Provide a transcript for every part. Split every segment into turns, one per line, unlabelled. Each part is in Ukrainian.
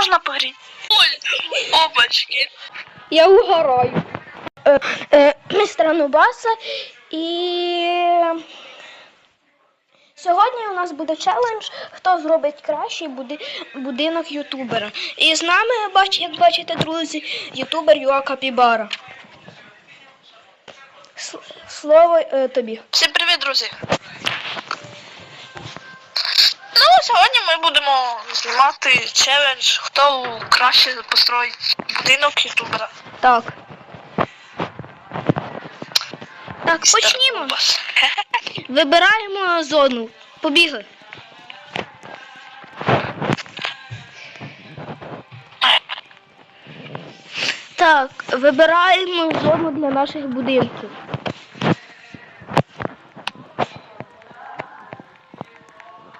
можна погріти? Ой, опачки.
Я угораю. Е, е, містера Нубаса і. Сьогодні у нас буде челендж, хто зробить кращий буди... будинок ютубера. І з нами, бач... як бачите, друзі, ютубер Юа Капібара. С- Слово е, тобі.
Всім привіт, друзі. Ну, сьогодні ми будемо знімати челендж, хто краще построїть будинок ютубера.
Так. Так, почнімо.
Бас.
Вибираємо зону. Побігли. Так, вибираємо зону для наших будинків.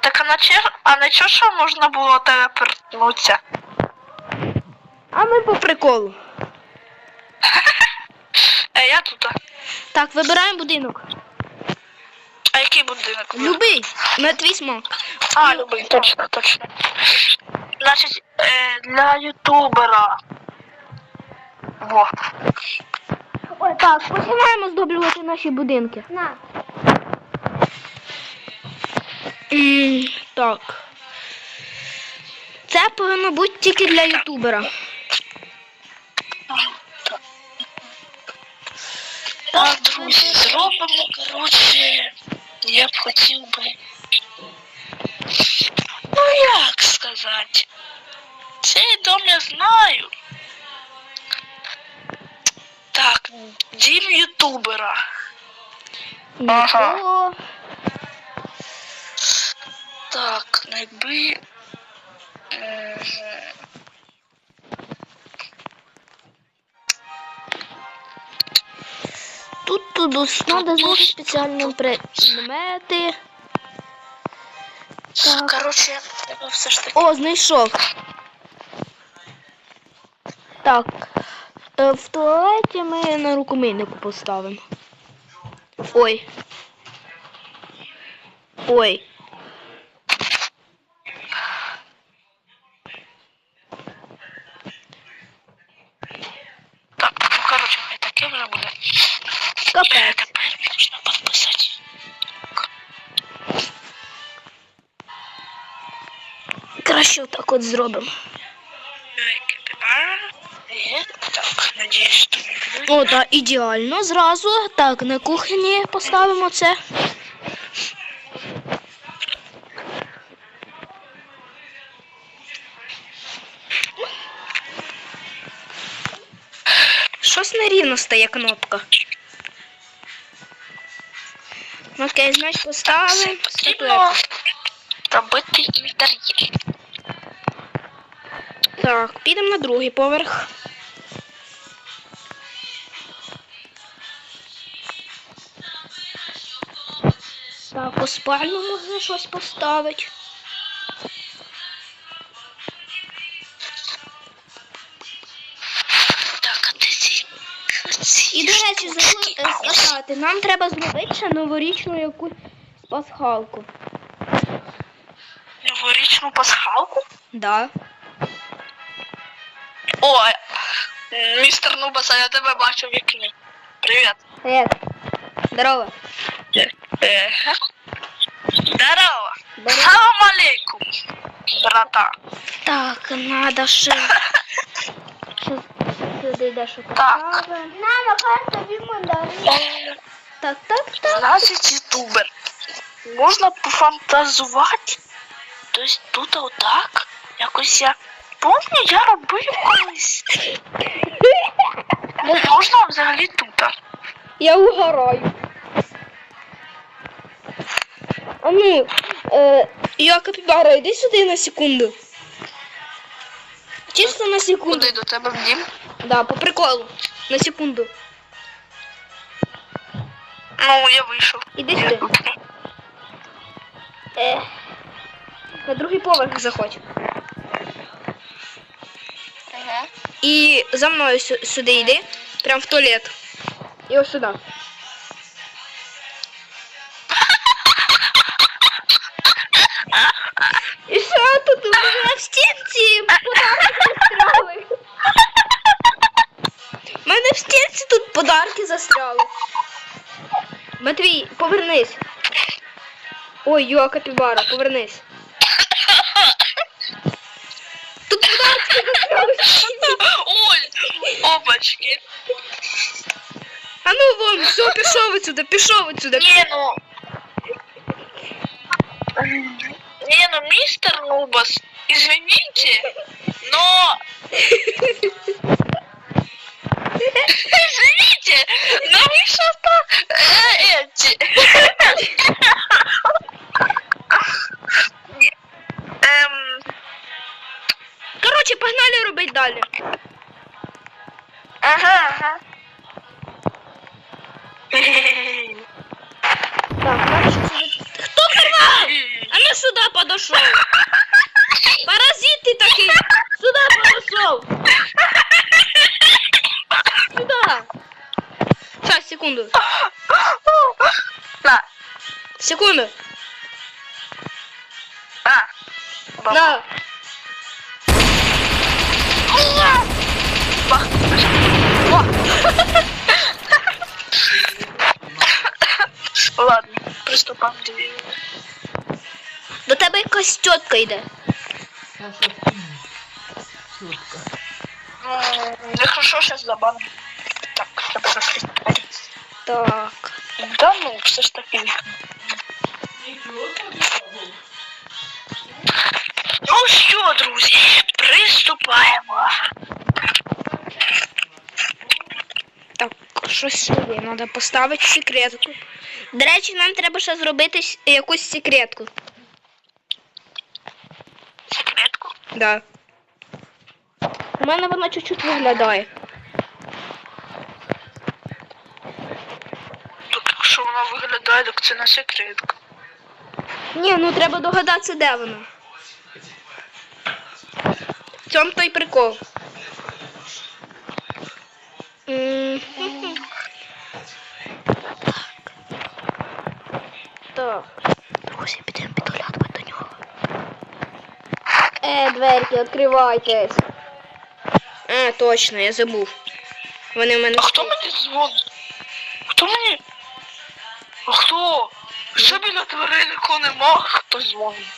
Так а на чер... а на чого що можна було телепортнутися?
А ми по приколу.
Е, я тут.
Так, вибираємо будинок.
А який будинок?
Любий, на твій.
А, любий, точно, точно. Значить, е, для ютубера. Во.
Ой, так, починаємо здоблювати наші будинки. На. Так. Це повинно бути тільки для ютубера.
Так, друзі, зробимо, коротше, я б хотів би. Ну як сказати? Цей дом я знаю. Так, дім ютубера. Ага. Так, найби. Е,
Тут тут треба знайти спеціальні предмети. Так.
Коротше, треба все ж таки.
О, знайшов. Так. Е, В туалеті ми на рукомийнику поставимо. Ой. Ой. От зробимо.
Так, надіюсь, що.
О, так, ідеально. Зразу. Так, на кухні поставимо це. Щось нерівно стає кнопка. Окей, значить
Все
поставимо.
потрібно робити інтер'єр.
Так, підемо на другий поверх. Так, у спальню можна щось поставити.
Так,
І, до речі, сказати, нам треба зробити ще новорічну якусь пасхалку.
Новорічну пасхалку?
Да.
О, е, містер Нубаса, я тебе бачу в вікні. Привіт.
Привет. Здорово.
Е, Здорово.
Здорово.
Салам алейкум, брата.
Так, надо ще. ще Сюди дещо
Так.
поставимо. Мама, хай тобі мандарин.
Е,
Так, так, так.
Значить, ютубер. Можна пофантазувати. Тобто тут отак. Якось я помню, я робив колись. Ну, можна взагалі тут.
Я угораю. А ну, е, я капібара, йди сюди на секунду. Чисто на секунду.
Куди до тебе в дім?
Да, по приколу. На секунду.
Ну, я вийшов.
Іди сюди. Е, на другий поверх заходь. І за мною сюди йди. Прям в туалет. І ось сюди. І що тут у мене в стінці? застряли. У мене в стінці тут подарки застряли. Матвій, повернись. Ой, йо, капібара, повернись.
Ой, опачки.
А ну вон, все, пішов отсюда, пішов отсюда.
Не, ну... Не, ну, мистер Нубас, извините, но... Ладно, приступаємо до війни.
До тебе якась тітка йде.
М, Да хорошо, сейчас забаним. Так, треба закрити.
Так.
Да ну, все ж таки. Ну що, друзі, приступаємо.
Так, щось сюди. Треба поставити секретку. До речі, нам треба ще зробити якусь секретку.
Секретку.
Да. У мене вона чуть-чуть виглядає.
Так, якщо вона виглядає, так це не секретка.
Ні, ну треба догадатися, де вона. В цьому той прикол. М, Так. Друзі, підемо підглядувати до нього. Е, дверки, відкривайтесь. А, точно, я забув. Вони в мене.
А хто мені дзвонить? Хто мені? А хто? Що біля дверей нікого нема? Хто дзвонить?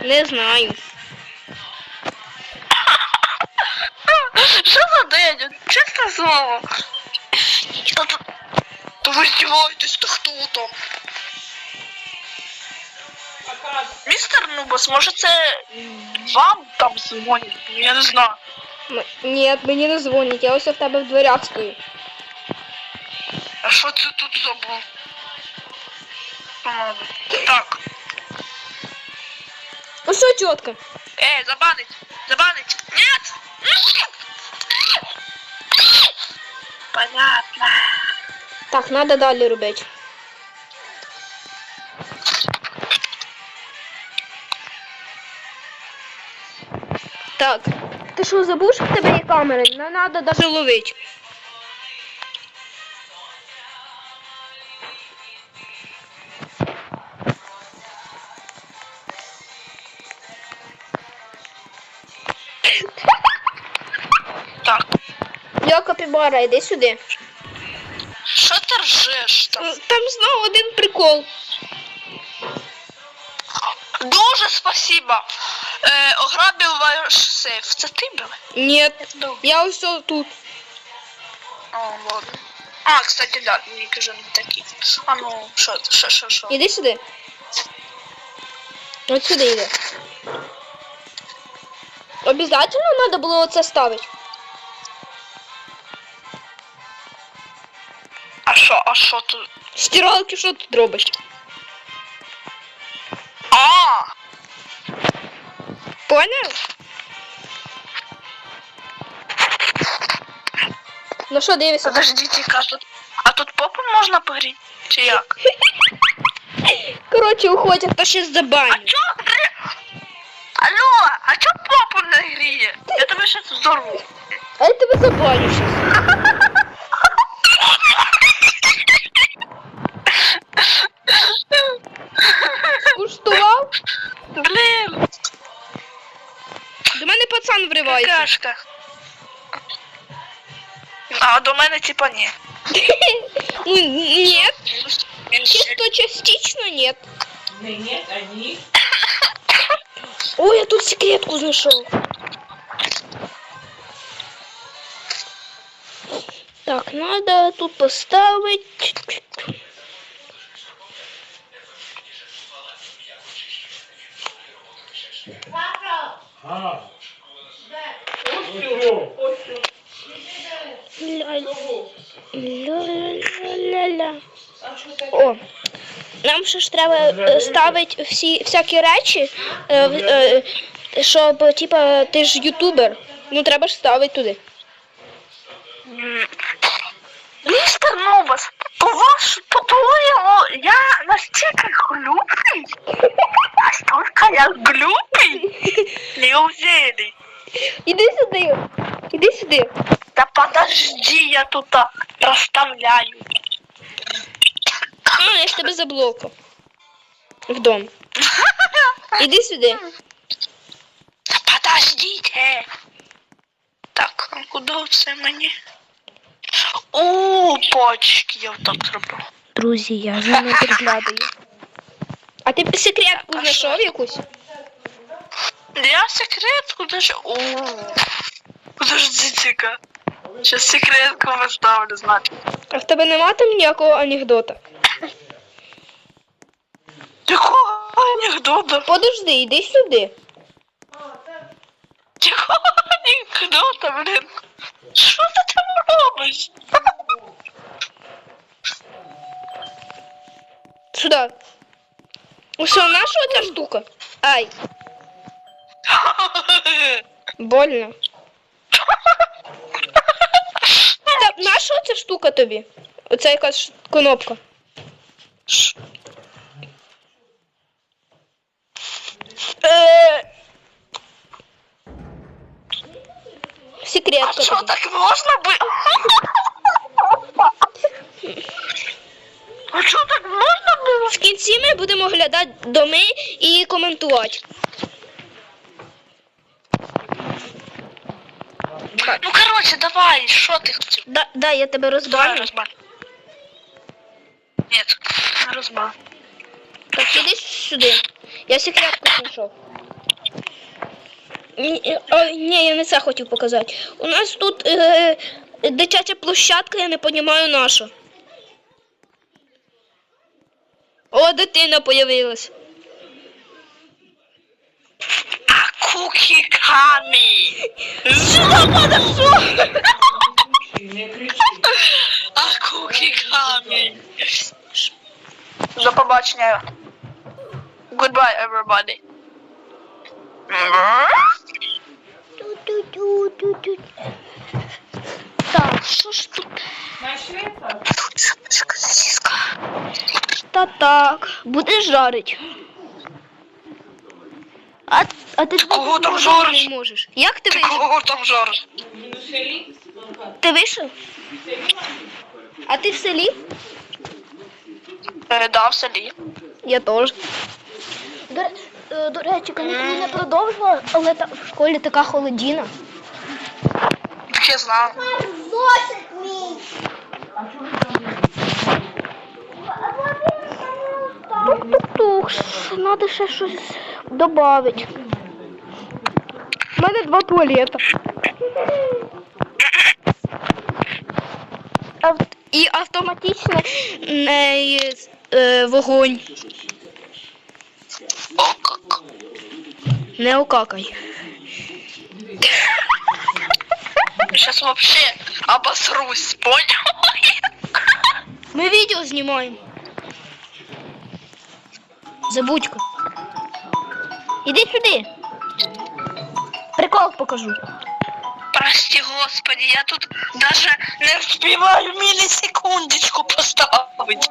Не знаю.
Що за день? Чесне слово. Та, ви здіваєтесь, та хто там? Містер Нубас, може це вам там дзвонять? Ну, Я не знаю.
М- Ні, мені не дзвонять, я ось в тебе в дверях стою.
А що це тут забув? По-моєму. Так.
Ну що, тітка?
Эй, забанить! Забанить! Нет! Понятно.
Так, треба далі робити. Так. Ти що, забув, що в тебе є камера? Не треба навіть ловити.
Так,
Я капібара, йди сюди.
що ти ржеш там?
Там знову один прикол.
Дуже спасибо. Е, ограбив ваш сейф. Це ти був?
Ні, я ось тут.
О, ладно. А, кстати, да, ник уже не такий. А ну, що, що, що, що?
Іди сюди. От сюди йди. Обязательно треба було оце ставити.
А що, а що тут?
Стиралки що тут робиш?
А!
Поняв? Ну що, дивишся?
Подождите, а тут, а тут попу можна погріти? Чи як?
Коротше, уходять, то ще
А
забаню.
чо гри... Алло, а чо попу не гріє? Я тебе щас взорву.
А я тебе забаню щас. пацан вривається.
какашка. А до мене типа ні.
Ну, нет.
Він ще
Чисто частично нет.
Не, нет, они.
Ой, я тут секретку знайшов. Так, надо тут поставить. Ля-ля-ля-ля. О, нам ще ж треба е, ставити всі всякі речі, е, е, щоб, типа, ти ж ютубер. Ну треба ж ставити туди.
Містер Нобас, по ваш, по-твоєму, я настільки глупий? Настільки я глупий? Не уверен.
Іди сюди. Іди сюди.
Да подожди, я тут расставляю.
А, я ж тебе заблокав. В дом. Іди сюди.
Подождите. Так, а куди це мені? О, пачки, я так зробив.
Друзі, я за ним підглядаю. А ти секретку
А
знайшов якусь?
Я секретку даже... О, подождите-ка. Сейчас секретку поставлю, значит.
А в тебе нема там ніякого анекдота?
Якого анекдота?
Подожди, іди сюди.
Якого анекдота, блін? Що ти там робиш?
Сюди. Ну що, наша ця штука? Ай, больно. Та наша ця штука тобі? Оця якась кнопка. Е... Секретка
А що
тобі.
так можна би? А що так можна було?
В кінці ми будемо глядати доми і коментувати.
Ну короче, давай, що ти хотів?
Да, да, я тебе
Давай
розбавлю.
розбав. Нет, не розбав.
Так, іди сюди. Я секретку знайшов. Ні, о, ні, я не це хотів показати. У нас тут е, дитяча площадка, я не розумію наша. О, дитина появилась.
А куки камі.
Не кричи.
А куки камі. До побачення. Goodbye, everybody.
Так, що ж тут?
Нашли?
Тут сиска, сиска.
Та так, будеш жарить. А, а ти
кого там
не можеш. Як ти
Ти
вийшов?
кого там жариш?
Ти вийшов? А ти в селі?
Е, Да, в селі.
Я теж. До, ре- е, до речі, канікули не продовжила, але та, в школі така холодіна.
Так я знаю.
Тух, треба ще щось додати. У мене два туалета. Ав- І автоматично е, е, вогонь. Не окакай.
Сейчас вообще обосрусь, понял?
Ми відео знімаємо. Забудько. Іди сюди. Прикол покажу.
Прости, господи, я тут даже не успеваю миллисекундочку поставить.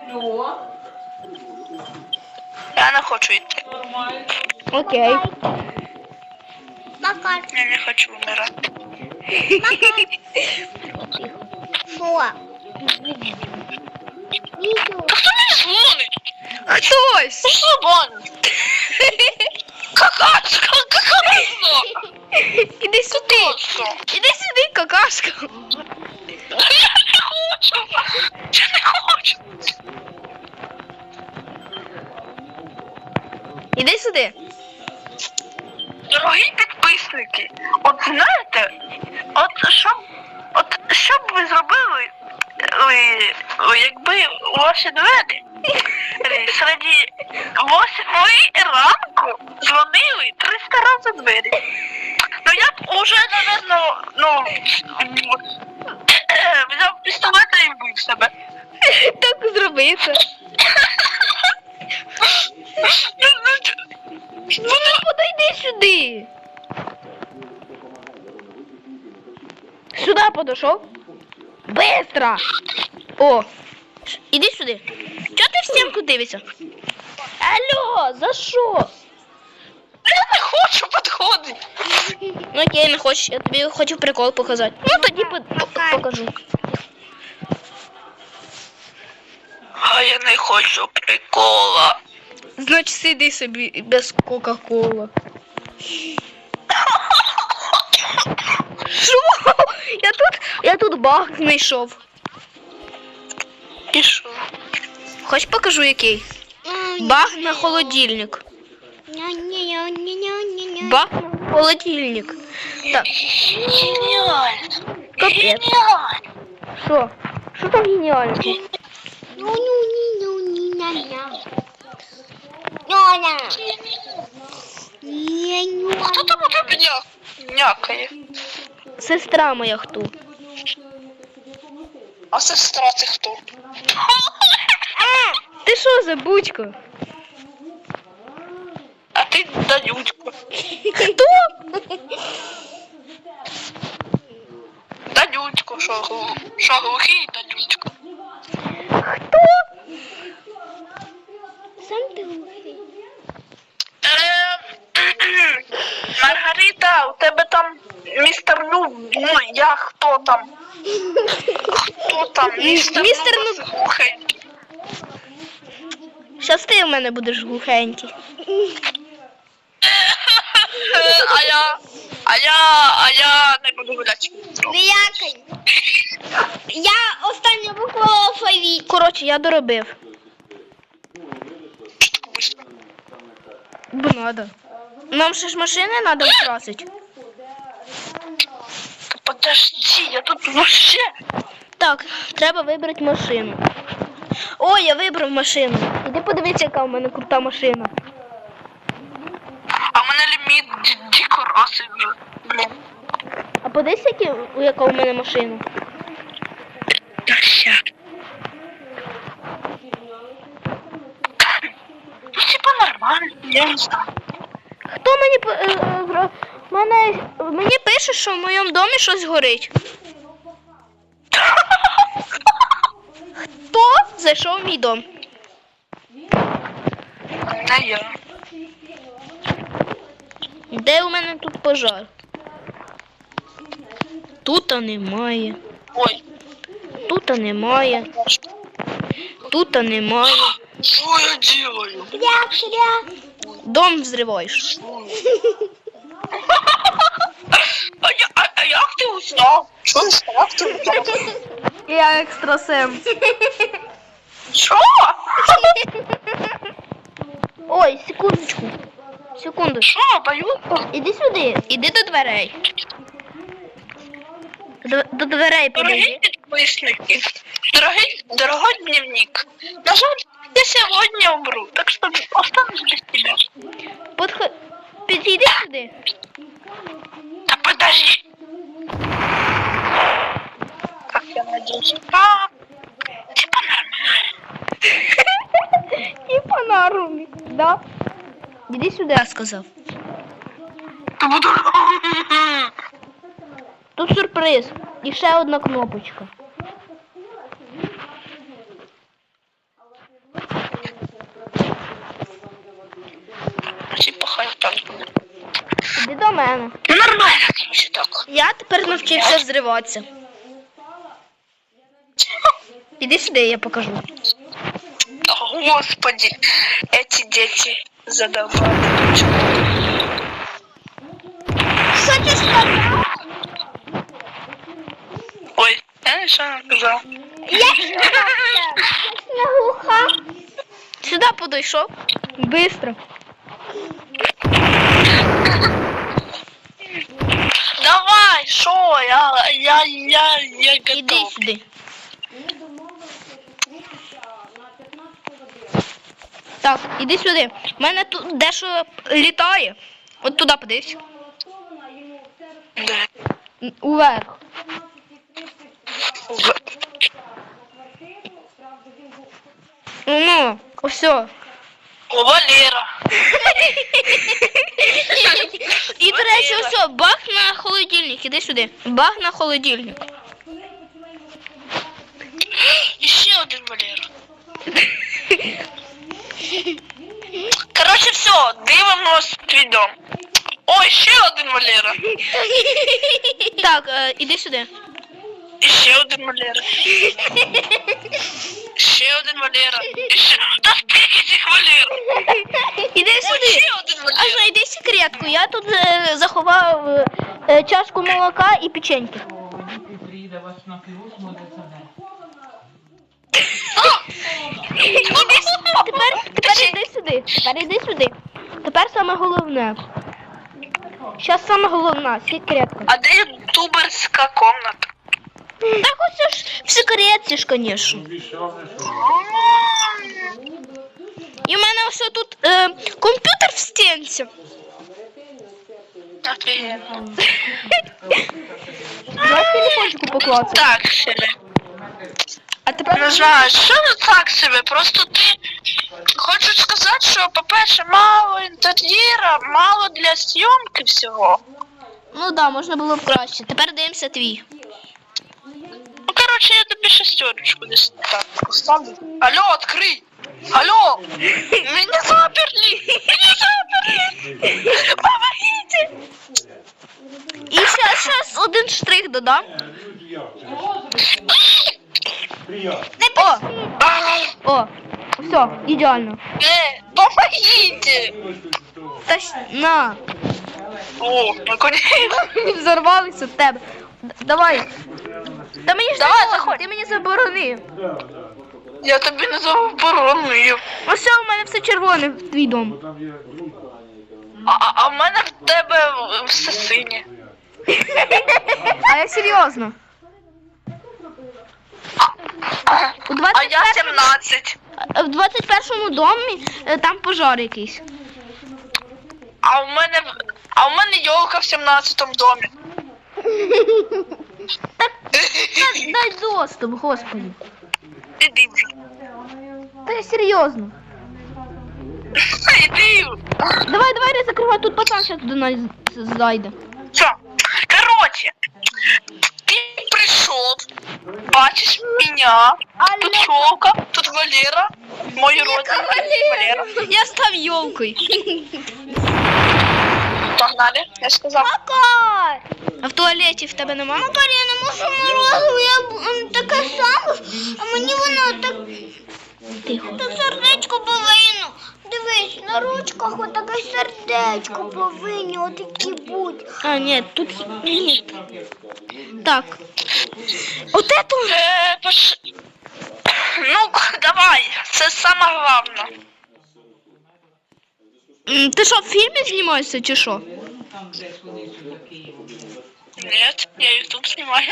Я не хочу йти.
Нормально.
Окей.
Я не хочу умирати.
Що?
Та хто мені дзвонить?
Хтось.
Вон. Какашка, какашка.
Іди сюди. Іди сюди, какашка.
Я не хочу. Я не хочу.
Іди сюди.
Дорогі підписники, от знаєте, от що, от що б ви зробили, е, якби ваші двері е, серед восьми ранку дзвонили 300 разів у двері. Ну я б уже, напевно, ну, взяв пістолета і вбив себе.
Так зроби це.
Ну, ну,
Ну, подойди сюди. Сюди подошов. Быстро. О, іди сюди. Чого ти в стінку дивишся? Алло, за що?
Я не хочу підходити.
Ну окей, не хочеш, я тобі хочу прикол показати. Ну тоді по- по- покажу.
А я не хочу прикола.
Значить, сиди собі без Кока-Кола. Що? Я тут, я тут баг знайшов.
І що?
Хоч покажу який. Баг на холодильник. На холодильник. Так,
Геніально.
капець.
Геніально.
Що? Що там геніально?
Хто там у тебе ня... някає?
Сестра моя хто?
А сестра це хто?
Ти що за будько?
А ти Данючка.
Хто?
Данючка, що, глу- глухий Данючка.
Хто? Сам ти
Е, Маргарита, у тебе там містер Ну, ну я хто там? Хто там? Містер,
Містер
Ну глухий.
Щас ти в мене будеш глухенький.
А я, а я, а я не буду гуляти.
Виякай. Я остання буква алфавіт. Коротше, я доробив. Бо надо. Нам ще ж машини треба украсити.
Подожди, я тут вообще.
Так, треба вибрати машину. О, я вибрав машину. Іди подивися, яка у мене крута машина.
А в мене ліміт ді- дікораси вже. Блін.
А подивись, які, яка у мене машина.
Ща. Ну, типа нормально, я не знаю.
Хто мені е, е, мене, мені пише, що в моєму домі щось горить. Хто зайшов в мій дом?
Не я.
Де у мене тут пожар? Тута немає.
Ой,
Тута немає. Тута немає.
що я делаю?
Дом взриваєш.
А, я, а, а як ти узнав? Що? Як ти узнав?
Я екстрасенс.
Що?
Ой, секундочку. Секунду.
Що, бою?
Іди сюди, іди до дверей. До, до дверей
Дорогі
подойди.
підписники, дорогий, дорогой дневник. На жаль, я сьогодні умру, так що останусь без тебя.
Подход... Підійди сюди.
Да подожди. Как я надеюсь. А, типа нормально.
По нарумі. Да? Іди сюди, я сказав.
Та буду.
Тут сюрприз. І ще одна кнопочка. Іди до мене.
Ну нормально, короче, так.
Я тепер навчився взриватися. Іди сюди, я покажу.
Господи, эти дети задолбали.
Що ти
Ой, я
глуха. Сюди подійшов. Бистро.
Давай, що? Я, я, я, я
Іди
готов.
сюди. Так, іди сюди. У мене тут дещо літає. От туди подивись.
Де?
М, Уверх. Ну, все.
О, Валера.
І, до речі, все, бах на холодильник. Іди сюди. Бах на холодильник.
І ще один Валера. Коротше, все, дивимось твій дом. Ой, ще один Валера.
Так, е, іди сюди.
І ще один Валера. Ще один Валера. І ще... Та скільки цих Валер?
Іди сюди.
ще один
А
Валера.
знайди секретку. Я тут е, заховав е, е, чашку молока і печеньки. Тепер, тепер іди сюди. Тепер іди сюди. Тепер саме головне. Зараз саме головна, секретка.
А де ютуберська комната?
Так ось ж в секретці ж, звісно. І в мене ось тут е, комп'ютер в стінці.
Офігенно.
Давай телефончику поклацати.
Так себе.
А тепер
Не знаю, що не так себе, просто ти хочу сказати, що, по-перше, мало інтер'єра, мало для зйомки всього.
Ну да, можна було б краще. Тепер дивимося твій.
Коротше, я тобі шестерочку десь так поставлю. Алло, открий! Алло! Меня заперли! Меня заперли! Помогите!
І ще, ще один штрих додам. О,
А,
о, все, ідеально.
Э, помогите!
Та щ- на.
О, наконец!
Взорвалися в тебе. Д- Давай. Та мені ж
Давай,
не можна,
заходь.
ти мені заборонив.
Я тобі не забороную.
Ось все, у мене все червоне в твій дом.
А, а, а в мене в тебе все синє.
А я серйозно. У
А я 17.
в 21 домі е, там пожар якийсь.
А в мене а в мене йолка в 17 домі.
Дай, дай доступ, господи.
Іди вже.
Та я серйозно.
Іди.
Давай, давай, не закривай, тут пацан зараз до нас зайде.
Все. Короче, ты пришел, бачишь меня, тут Шелка, тут Валера, мой родственник Валера.
Я став йолкою.
Погнали, я сказал.
Макар! А в туалеті в тебе нема? Макар, я не можу морозу, я така сама, а мені воно так. Тихо. Так сердечко повинно. Дивись, на ручках отаке сердечко повинні отакі бути. А, ні, тут ні. Так. От это...
Э, пош... Ну, давай, це саме головне.
М, Ти що, в фільмі знімаєшся чи що?
Нет, я ютуб снимаю.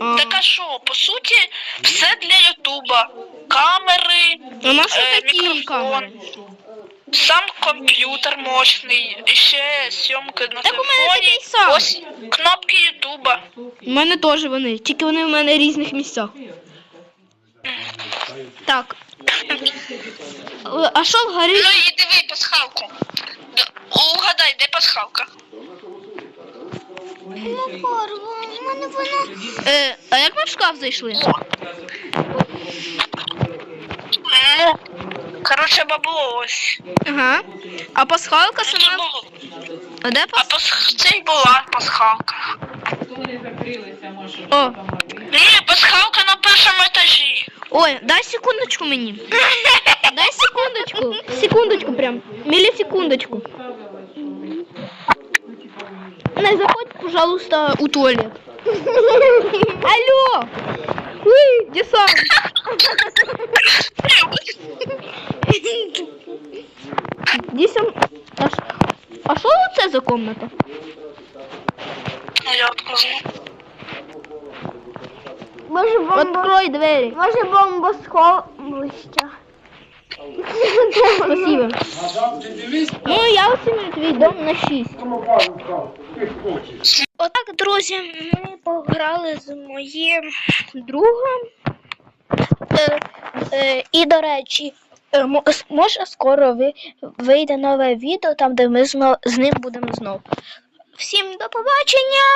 А,
Так а що, по суті, все для ютуба. Камери,
а на що
е,
такі
мікрофон.
камери?
Сам комп'ютер мощний, і ще зйомки на
Так у мене
телефоні.
такий самий.
Ось кнопки Ютуба.
У мене теж вони, тільки вони в мене в різних місцях. Так. А що вгорі?
Ну і диви пасхалку. Угадай, де пасхалка?
Е, а як ми в шкаф зайшли?
Ну, коротше, бабло ось.
Ага. А пасхалка
Це
сама.
було.
А де
А
пас...
пасх... це й була пасхалка.
О.
Ні, пасхалка на першому етажі.
Ой, дай секундочку мені. Дай секундочку. Секундочку прям. Мілісекундочку. Не заходь, пожалуйста, у туалет. Алло! Уй, десант! Десант. А, ш- а що це за комната?
Я открою.
Може Открой двері. Може бомбосховище. Спасибо. Ну, я оцінюю твій дом на 6. Отак, друзі, ми пограли з моїм другом. Е, е, і, до речі, е, може скоро ви, вийде нове відео, там, де ми з ним будемо знов. Всім до побачення!